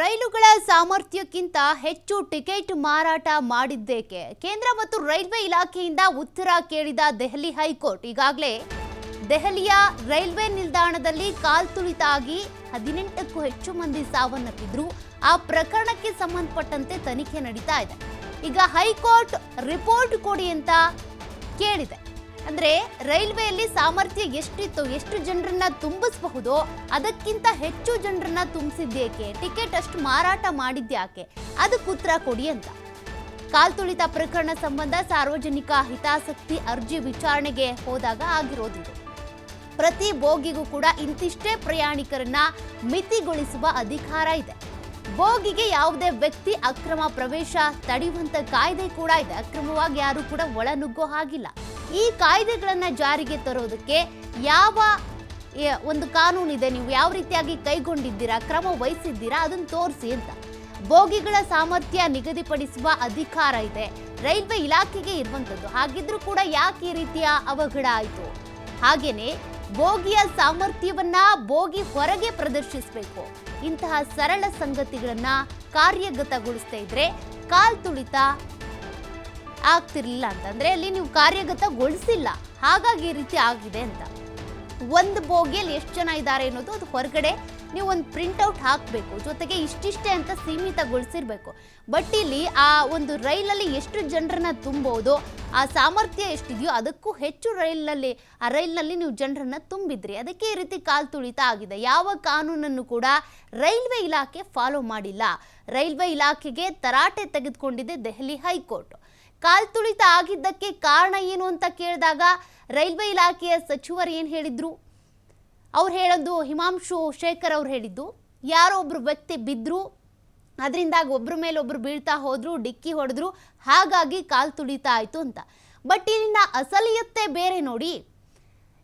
ರೈಲುಗಳ ಸಾಮರ್ಥ್ಯಕ್ಕಿಂತ ಹೆಚ್ಚು ಟಿಕೆಟ್ ಮಾರಾಟ ಮಾಡಿದ್ದೇಕೆ? ಕೇಂದ್ರ ಮತ್ತು ರೈಲ್ವೆ ಇಲಾಖೆಯಿಂದ ಉತ್ತರ ಕೇಳಿದ ದೆಹಲಿ ಹೈಕೋರ್ಟ್. ಈಗಾಗಲೇ ದೆಹಲಿಯ ರೈಲ್ವೆ ನಿಲ್ದಾಣದಲ್ಲಿ ಕಾಲ್ತುಳಿತ ಆಗಿ ಹದಿನೆಂಟಕ್ಕೂ ಹೆಚ್ಚು ಮಂದಿ ಸಾವನ್ನಪ್ಪಿದ್ರು. ಆ ಪ್ರಕರಣಕ್ಕೆ ಸಂಬಂಧಪಟ್ಟಂತೆ ತನಿಖೆ ನಡೀತಾ ಇದೆ. ಈಗ ಹೈಕೋರ್ಟ್ ರಿಪೋರ್ಟ್ ಕೊಡಿ ಅಂತ ಕೇಳಿದೆ. ಅಂದ್ರೆ ರೈಲ್ವೆಯಲ್ಲಿ ಸಾಮರ್ಥ್ಯ ಎಷ್ಟಿತ್ತು, ಎಷ್ಟು ಜನರನ್ನ ತುಂಬಿಸಬಹುದೋ, ಅದಕ್ಕಿಂತ ಹೆಚ್ಚು ಜನರನ್ನ ತುಂಬಿಸಿದ್ದೇಕೆ, ಟಿಕೆಟ್ ಅಷ್ಟು ಮಾರಾಟ ಮಾಡಿದ್ಯಾಕೆ ಅದಕ್ಕೆ ಉತ್ತರ ಕೊಡಿ ಅಂತ. ಕಾಲ್ತುಳಿತ ಪ್ರಕರಣ ಸಂಬಂಧ ಸಾರ್ವಜನಿಕ ಹಿತಾಸಕ್ತಿ ಅರ್ಜಿ ವಿಚಾರಣೆಗೆ ಹೋದಾಗ ಆಗಿರೋದಿದೆ. ಪ್ರತಿ ಬೋಗಿಗೂ ಕೂಡ ಇಂತಿಷ್ಟೇ ಪ್ರಯಾಣಿಕರನ್ನ ಮಿತಿಗೊಳಿಸುವ ಅಧಿಕಾರ ಇದೆ. ಬೋಗಿಗೆ ಯಾವುದೇ ವ್ಯಕ್ತಿ ಅಕ್ರಮ ಪ್ರವೇಶ ತಡೆಯುವಂತ ಕಾಯ್ದೆ ಕೂಡ ಇದೆ. ಅಕ್ರಮವಾಗಿ ಯಾರು ಕೂಡ ಒಳನುಗ್ಗೋ ಹಾಗಿಲ್ಲ. ಈ ಕಾಯ್ದೆಗಳನ್ನು ಜಾರಿಗೆ ತರೋದಕ್ಕೆ ಯಾವ ಒಂದು ಕಾನೂನಿದೆ, ನೀವು ಯಾವ ರೀತಿಯಾಗಿ ಕೈಗೊಂಡಿದ್ದೀರಾ, ಕ್ರಮ ವಹಿಸಿದ್ದೀರಾ, ಅದನ್ನು ತೋರಿಸಿ ಅಂತ. ಬೋಗಿಗಳ ಸಾಮರ್ಥ್ಯ ನಿಗದಿಪಡಿಸುವ ಅಧಿಕಾರ ಇದೆ. ರೈಲ್ವೆ ಇಲಾಖೆಗೆ ಇರುವಂಥದ್ದು. ಹಾಗಿದ್ರೂ ಕೂಡ ಯಾಕೆ ಈ ರೀತಿಯ ಅವಘಡ ಆಯಿತು? ಹಾಗೇನೆ, ಬೋಗಿಯ ಸಾಮರ್ಥ್ಯವನ್ನ ಬೋಗಿ ಹೊರಗೆ ಪ್ರದರ್ಶಿಸಬೇಕು. ಇಂತಹ ಸರಳ ಸಂಗತಿಗಳನ್ನ ಕಾರ್ಯಗತಗೊಳಿಸ್ತಾ ಇದ್ರೆ ಕಾಲ್ ತುಳಿತ ಆಗ್ತಿರ್ಲಿಲ್ಲ ಅಂತ ಅಂದ್ರೆ ಅಲ್ಲಿ ನೀವು ಕಾರ್ಯಗತಗೊಳಿಸಿಲ್ಲ. ಹಾಗಾಗಿ ಈ ರೀತಿ ಆಗಿದೆ ಅಂತ. ಒಂದು ಬೋಗಿಯಲ್ಲಿ ಎಷ್ಟು ಜನ ಇದ್ದಾರೆ ಅನ್ನೋದು ಅದು ಹೊರಗಡೆ ನೀವು ಒಂದು ಪ್ರಿಂಟ್ಔಟ್ ಹಾಕಬೇಕು. ಜೊತೆಗೆ ಇಷ್ಟಿಷ್ಟೇ ಅಂತ ಸೀಮಿತಗೊಳಿಸಿರ್ಬೇಕು. ಬಟ್ ಇಲ್ಲಿ ಆ ಒಂದು ರೈಲಲ್ಲಿ ಎಷ್ಟು ಜನರನ್ನ ತುಂಬೋದು, ಆ ಸಾಮರ್ಥ್ಯ ಎಷ್ಟಿದೆಯೋ ಅದಕ್ಕೂ ಹೆಚ್ಚು ರೈಲ್ನಲ್ಲಿ ಆ ರೈಲ್ನಲ್ಲಿ ನೀವು ಜನರನ್ನ ತುಂಬಿದ್ರಿ. ಅದಕ್ಕೆ ಈ ರೀತಿ ಕಾಲ್ ತುಳಿತ ಆಗಿದೆ. ಯಾವ ಕಾನೂನನ್ನು ಕೂಡ ರೈಲ್ವೆ ಇಲಾಖೆ ಫಾಲೋ ಮಾಡಿಲ್ಲ. ರೈಲ್ವೆ ಇಲಾಖೆಗೆ ತರಾಟೆ ತೆಗೆದುಕೊಂಡಿದೆ ದೆಹಲಿ ಹೈಕೋರ್ಟ್. ಕಾಲ್ತುಳಿತ ಆಗಿದ್ದಕ್ಕೆ ಕಾರಣ ಏನು ಅಂತ ಕೇಳಿದಾಗ ರೈಲ್ವೆ ಇಲಾಖೆಯ ಸಚಿವರು ಏನು ಹೇಳಿದ್ರು? ಅವ್ರು ಹೇಳೋದು ಹಿಮಾಂಶು ಶೇಖರ್ ಅವ್ರು ಹೇಳಿದ್ದು, ಯಾರೋ ಒಬ್ರು ವ್ಯಕ್ತಿ ಬಿದ್ದರು ಅದರಿಂದಾಗಿ ಒಬ್ಬರ ಮೇಲೆ ಒಬ್ರು ಬೀಳ್ತಾ ಹೋದ್ರು, ಡಿಕ್ಕಿ ಹೊಡೆದ್ರು, ಹಾಗಾಗಿ ಕಾಲ್ ತುಳಿತ ಆಯಿತು ಅಂತ. ಬಟ್ ಇಲ್ಲಿನ ಅಸಲಿಯತ್ತೆ ಬೇರೆ ನೋಡಿ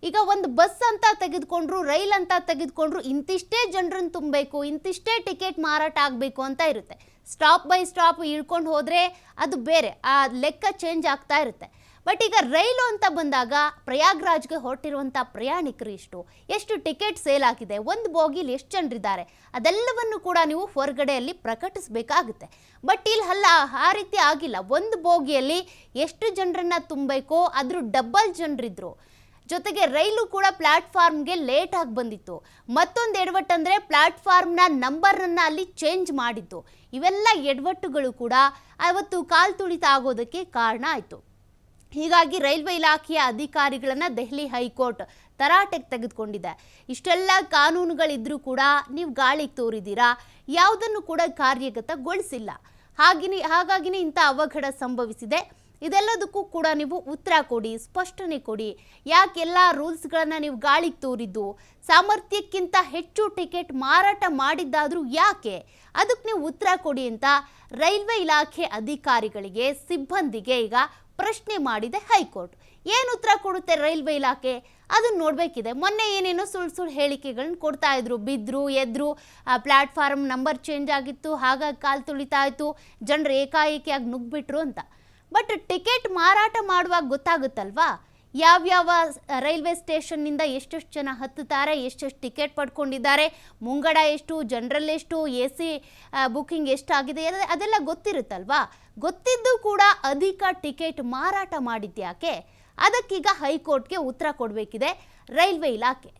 ಈಗ ಒಂದು ಬಸ್ ಅಂತ ತೆಗೆದುಕೊಂಡ್ರು, ರೈಲ್ ಅಂತ ತೆಗೆದುಕೊಂಡ್ರು, ಇಂತಿಷ್ಟೇ ಜನರನ್ನು ತುಂಬಬೇಕು, ಇಂತಿಷ್ಟೇ ಟಿಕೆಟ್ ಮಾರಾಟ ಆಗಬೇಕು ಅಂತ ಇರುತ್ತೆ. ಸ್ಟಾಪ್ ಬೈ ಸ್ಟಾಪ್ ಇಳ್ಕೊಂಡು ಹೋದರೆ ಅದು ಬೇರೆ, ಆ ಲೆಕ್ಕ ಚೇಂಜ್ ಆಗ್ತಾ ಇರುತ್ತೆ. ಬಟ್ ಈಗ ರೈಲು ಅಂತ ಬಂದಾಗ ಪ್ರಯಾಗ್ರಾಜ್ಗೆ ಹೊರಟಿರುವಂಥ ಪ್ರಯಾಣಿಕರು ಇಷ್ಟು, ಎಷ್ಟು ಟಿಕೆಟ್ ಸೇಲ್ ಆಗಿದೆ, ಒಂದು ಬೋಗಿಲಿ ಎಷ್ಟು ಜನರಿದ್ದಾರೆ, ಅದೆಲ್ಲವನ್ನು ಕೂಡ ನೀವು ಹೊರಗಡೆಯಲ್ಲಿ ಪ್ರಕಟಿಸಬೇಕಾಗುತ್ತೆ. ಬಟ್ ಇಲ್ಲಿ ಅಲ್ಲ, ಆ ರೀತಿ ಆಗಿಲ್ಲ. ಒಂದು ಬೋಗಿಯಲ್ಲಿ ಎಷ್ಟು ಜನರನ್ನು ತುಂಬಬೇಕೋ, ಅದ್ರ ಡಬ್ಬಲ್ ಜನರಿದ್ರು. ಜೊತೆಗೆ ರೈಲು ಕೂಡ ಪ್ಲಾಟ್ಫಾರ್ಮ್ಗೆ ಲೇಟ್ ಆಗಿ ಬಂದಿತ್ತು. ಮತ್ತೊಂದು ಎಡವಟ್ಟು ಅಂದರೆ ಪ್ಲಾಟ್ಫಾರ್ಮ್ನ ನಂಬರನ್ನು ಅಲ್ಲಿ ಚೇಂಜ್ ಮಾಡಿದ್ದು ಇವೆಲ್ಲ ಎಡವಟ್ಟುಗಳು ಕೂಡ ಅವತ್ತು ಕಾಲು ತುಳಿತ ಆಗೋದಕ್ಕೆ ಕಾರಣ ಆಯಿತು. ಹೀಗಾಗಿ ರೈಲ್ವೆ ಇಲಾಖೆಯ ಅಧಿಕಾರಿಗಳನ್ನು ದೆಹಲಿ ಹೈಕೋರ್ಟ್ ತರಾಟೆಗೆ ತೆಗೆದುಕೊಂಡಿದೆ. ಇಷ್ಟೆಲ್ಲ ಕಾನೂನುಗಳಿದ್ರೂ ಕೂಡ ನೀವು ಗಾಳಿಗೆ ತೋರಿದ್ದೀರಾ? ಯಾವುದನ್ನು ಕೂಡ ಕಾರ್ಯಗತಗೊಳಿಸಿಲ್ಲ. ಹಾಗೆಯೇ ಹಾಗಾಗಿನೇ ಇಂಥ ಅವಘಡ ಸಂಭವಿಸಿದೆ. ಇದೆಲ್ಲದಕ್ಕೂ ಕೂಡ ನೀವು ಉತ್ತರ ಕೊಡಿ, ಸ್ಪಷ್ಟನೆ ಕೊಡಿ. ಯಾಕೆಲ್ಲ ರೂಲ್ಸ್ಗಳನ್ನು ನೀವು ಗಾಳಿಗೆ ತೋರಿದ್ದು? ಸಾಮರ್ಥ್ಯಕ್ಕಿಂತ ಹೆಚ್ಚು ಟಿಕೆಟ್ ಮಾರಾಟ ಮಾಡಿದ್ದಾದರೂ ಯಾಕೆ? ಅದಕ್ಕೆ ನೀವು ಉತ್ತರ ಕೊಡಿ ಅಂತ ರೈಲ್ವೆ ಇಲಾಖೆ ಅಧಿಕಾರಿಗಳಿಗೆ, ಸಿಬ್ಬಂದಿಗೆ ಈಗ ಪ್ರಶ್ನೆ ಮಾಡಿದೆ ಹೈಕೋರ್ಟ್. ಏನು ಉತ್ತರ ಕೊಡುತ್ತೆ ರೈಲ್ವೆ ಇಲಾಖೆ? ಅದನ್ನ ನೋಡಬೇಕಿದೆ. ಮೊನ್ನೆ ಏನೇನೋ ಸುಳ್ಳು ಸುಳ್ಳು ಹೇಳಿಕೆಗಳನ್ನ ಕೊಡ್ತಾ ಇದ್ರು. ಬಿದ್ರು, ಎದ್ರು ಪ್ಲಾಟ್ಫಾರ್ಮ್ ನಂಬರ್ ಚೇಂಜ್ ಆಗಿತ್ತು, ಹಾಗಾಗಿ ಕಾಲು ತುಳಿತಾ ಇತ್ತು. ಜನರು ಏಕಾಏಕಿಯಾಗಿ ನುಗ್ಬಿಟ್ರು ಅಂತ. ಬಟ್ ಟಿಕೆಟ್ ಮಾರಾಟ ಮಾಡುವಾಗ ಗೊತ್ತಾಗುತ್ತಲ್ವಾ? ಯಾವ್ಯಾವ ರೈಲ್ವೆ ಸ್ಟೇಷನ್ನಿಂದ ಎಷ್ಟೆಷ್ಟು ಜನ ಹತ್ತುತ್ತಾರೆ, ಎಷ್ಟೆಷ್ಟು ಟಿಕೆಟ್ ಪಡ್ಕೊಂಡಿದ್ದಾರೆ, ಮುಂಗಡ ಎಷ್ಟು, ಜನರಲ್ ಎಷ್ಟು, ಎ ಸಿ ಬುಕ್ಕಿಂಗ್ ಎಷ್ಟಾಗಿದೆ ಅದೆಲ್ಲ ಗೊತ್ತಿರುತ್ತಲ್ವಾ? ಗೊತ್ತಿದ್ದು ಕೂಡ ಅಧಿಕ ಟಿಕೆಟ್ ಮಾರಾಟ ಮಾಡಿದ್ಯಾಕೆ? ಅದಕ್ಕೀಗ ಹೈಕೋರ್ಟ್ಗೆ ಉತ್ತರ ಕೊಡಬೇಕಿದೆ ರೈಲ್ವೆ ಇಲಾಖೆ.